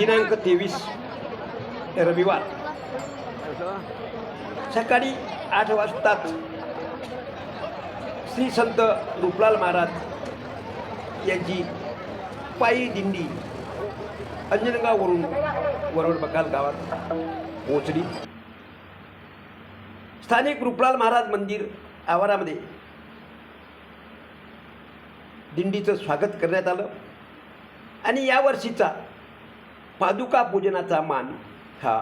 दिनांक तेवीस रविवार. सकाळी आठ वाजताच श्री संत रूपलाल महाराज यांची पायी दिंडी अंजनगाववरून वरवड बकाल गावात पोहोचली. स्थानिक रूपलाल महाराज मंदिर आवारामध्ये दिंडीचं स्वागत करण्यात आलं. आणि यावर्षीचा पादुका पूजनाचा मान हा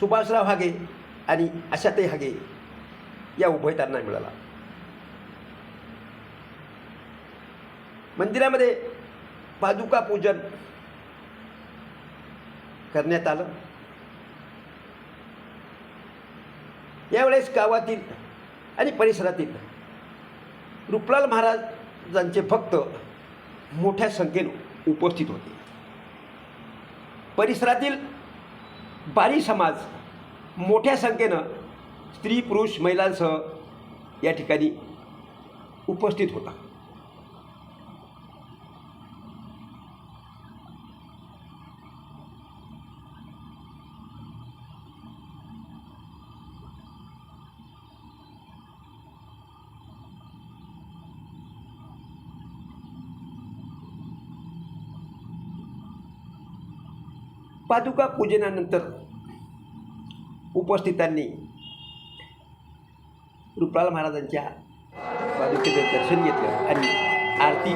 सुभाषराव हागे आणि आशाताई हागे या उभयतांना मिळाला. मंदिरामध्ये पादुका पूजन करण्यात आलं. यावेळेस गावातील आणि परिसरातील रुपलाल महाराजांचे भक्त मोठ्या संख्येनं उपस्थित होते. परिसरातील बारी समाज मोठ्या संख्येनं स्त्री पुरुष महिलांसह या ठिकाणी उपस्थित होता. पादुका पूजनानंतर उपस्थितांनी रुपाल महाराजांच्या पादुकेचं दर्शन घेतलं आणि आरती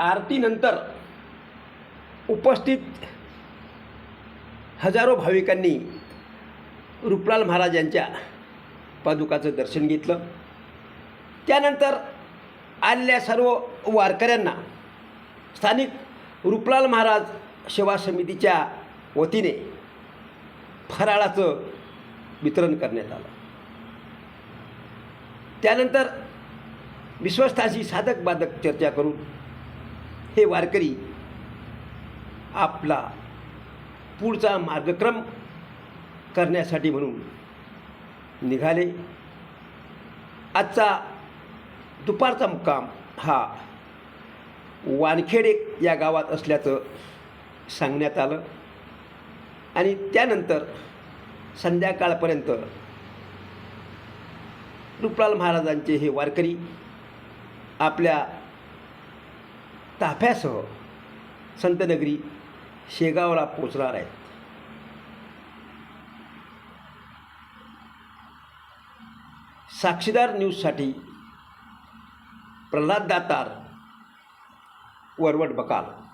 आरतीनंतर उपस्थित हजारो भाविकांनी रुपलाल महाराज यांच्या पादुकाचं दर्शन घेतलं. त्यानंतर आलेल्या सर्व वारकऱ्यांना स्थानिक रुपलाल महाराज सेवा समितीच्या वतीने फराळाचं वितरण करण्यात आलं. त्यानंतर विश्वस्ताशी साधक बाधक चर्चा करून हे वारकरी आपला पुढचा मार्गक्रम करण्यासाठी म्हणून निघाले. आजचा दुपारचा मुक्काम हा वानखेडे या गावात असल्याचं सांगण्यात आलं. आणि त्यानंतर संध्याकाळपर्यंत रूपलाल महाराजांचे हे वारकरी आपल्या ताफ्यासह संतनगरी शेगावला पोचणार आहेत. साक्षीदार न्यूजसाठी प्रल्हाद दातार वरवट बकाल.